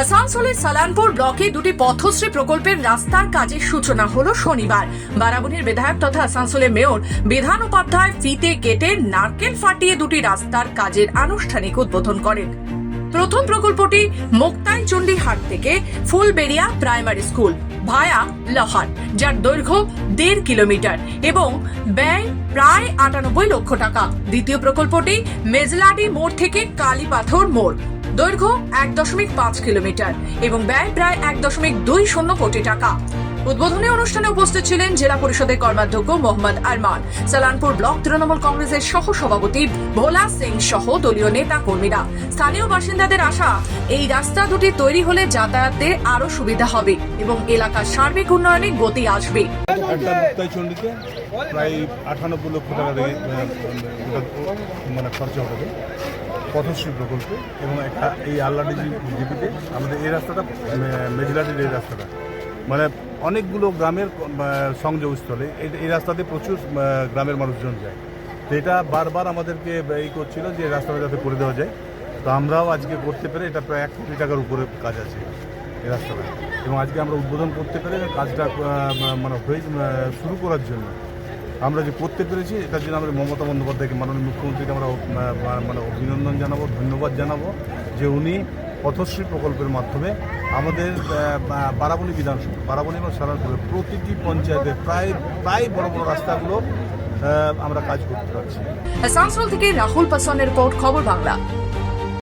আসানসোলের সালানপুর ব্লকে দুটি পথশ্রী প্রকল্পের রাস্তার কাজের সূচনা হলো শনিবার। বারাবণীর বিধায়ক তথা আসানসোলের মেয়র বিধান উপাধ্যায় ফিতে কেটে নারকেল ফাটিয়ে দুটি রাস্তার কাজের আনুষ্ঠানিক উদ্বোধন করেন। প্রথম প্রকল্পটি মুক্তাই চণ্ডীহাট থেকে Phulberia primary school via Lahar, যার দৈর্ঘ্য দেড় কিলোমিটার এবং ব্যয় প্রায় আটানব্বই লক্ষ টাকা। দ্বিতীয় প্রকল্পটি মেজলাডি মোড় থেকে কালীপাথর মোড় দৈর্ঘ্য এক দশমিক পাঁচ কিলোমিটার এবং ব্যয় প্রায় এক দশমিক দুই শূন্য কোটি টাকা। উদ্বোধনী অনুষ্ঠানে উপস্থিত ছিলেন জেলা পরিষদের কর্মাধ্যক্ষ মোহাম্মদ আরমান, সালানপুর ব্লক তৃণমূল কংগ্রেসের সহ সভাপতি ভোলা সিং সহ দলীয় নেতা কর্মীরা স্থানীয় বাসিন্দাদের আশা, এই রাস্তা দুটি তৈরি হলে যাতায়াতে আরও সুবিধা হবে এবং এলাকার সার্বিক উন্নয়নে গতি আসবে। প্রায় আটানব্বই লক্ষ টাকা মানে হবে। পথশ্রী প্রকল্প এবং একটা এই আল্লাডি জিপিতে আমাদের এই রাস্তাটা মেজলাডির এই রাস্তাটা। মানে অনেকগুলো গ্রামের সংযোগস্থলে এই রাস্তাতে প্রচুর গ্রামের মানুষজন যায়। তো এটা বারবার আমাদেরকে এই করছিল যে রাস্তাটা যাতে করে দেওয়া যায়। তো আমরাও আজকে করতে পেরে এটা প্রায় এক কোটি টাকার উপরে কাজ আছে এই রাস্তাটা। এবং আজকে আমরা উদ্বোধন করতে পেরে কাজটা মানে হয়ে শুরু করার জন্য আমরা যে করতে পেরেছি এটার জন্য আমরা মমতা বন্দ্যোপাধ্যায়কে মাননীয় মুখ্যমন্ত্রীকে আমরা মানে অভিনন্দন জানাব, ধন্যবাদ জানাব যে উনি পথশ্রী প্রকল্পের মাধ্যমে আমাদের বারাবণী বিধানসভা, বারাবণী এবং সারানপুরের প্রতিটি পঞ্চায়েতে প্রায় প্রায় বড় বড় রাস্তাগুলো আমরা কাজ করতে পারছি। আসানসোল থেকে রাহুল পাসওয়ানের রিপোর্ট, খবর বাংলা।